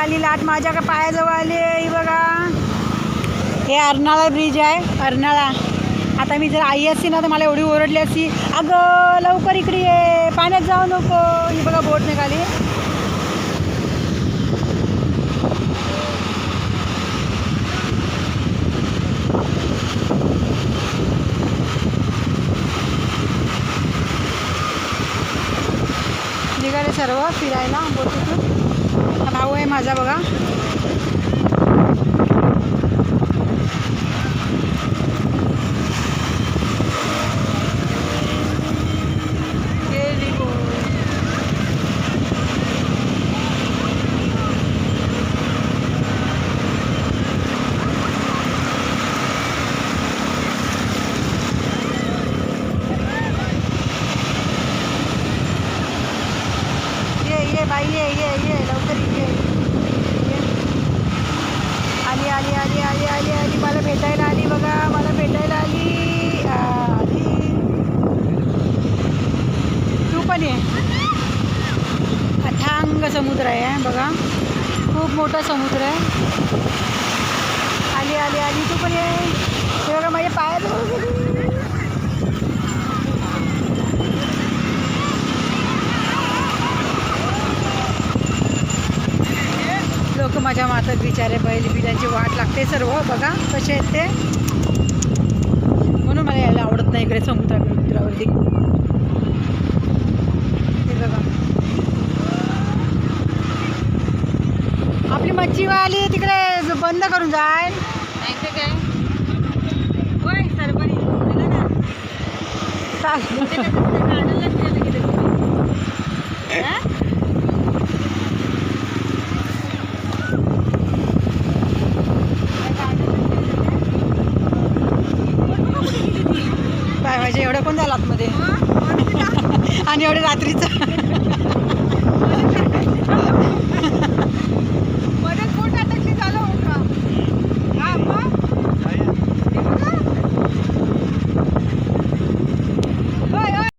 आली लाट माझ्या का पायाजवळ आली आहे बघा. हे अर्नाळा ब्रिज आहे अर्नाळा. आता मी जर आई असती ना तर मला एवढी ओरडली असती. अगं लवकर इकडे ये पाण्यात जाऊ नको. ही बघा बोट निघाली. निघाले सर्व फिरायला बोटीतून. माझा बघा. ये ये बाई ये ये ये लवकर ये ये. आली आली आली आली आली. आली मला भेटायला आली बघा मला भेटायला आली. आली. तू पण ये. अथांग समुद्र आहे बघा. खूप मोठा समुद्र आहे. आली आली आली. तू पण ये हे बघा माझ्या पायाजवळ गेली माझ्या मातात बिचारे बैल बिलांची वाट लागते सर्व. बघा कसे आहेत ते. म्हणून मला यायला आवडत नाही इकडे समुद्रा समुद्रावरती. बघा. आपली मच्छी आली तिकडे बंद करून जाय काय? काय म्हणजे एवढं कोण झालं आतमध्ये? आणि एवढे रात्रीचं.